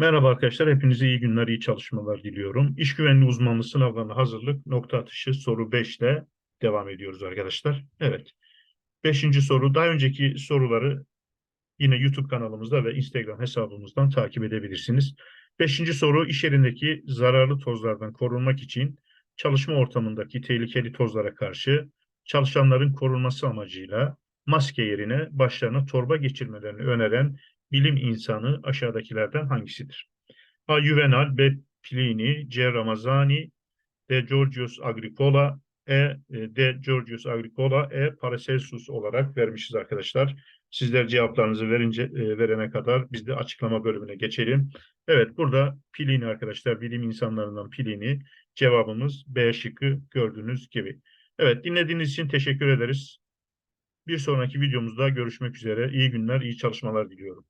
Merhaba arkadaşlar, hepinize iyi günler, iyi çalışmalar diliyorum. İş güvenliği uzmanlığı sınavlarına hazırlık nokta atışı soru 5 ile devam ediyoruz arkadaşlar. Evet, beşinci soru. Daha önceki soruları yine YouTube kanalımızda ve Instagram hesabımızdan takip edebilirsiniz. Beşinci soru, iş yerindeki zararlı tozlardan korunmak için çalışma ortamındaki tehlikeli tozlara karşı çalışanların korunması amacıyla maske yerine başlarına torba geçirmelerini öneren bilim insanı aşağıdakilerden hangisidir? A. Juvenal, B. Pliny, C. Ramazani, D. Georgius Agricola, E. e, D. Georgius Agricola, E. Paracelsus olarak vermişiz arkadaşlar. Sizler cevaplarınızı verince e, verene kadar biz de açıklama bölümüne geçelim. Evet burada Pliny arkadaşlar bilim insanlarından Pliny cevabımız B şıkkı gördüğünüz gibi. Evet dinlediğiniz için teşekkür ederiz. Bir sonraki videomuzda görüşmek üzere. İyi günler, iyi çalışmalar diliyorum.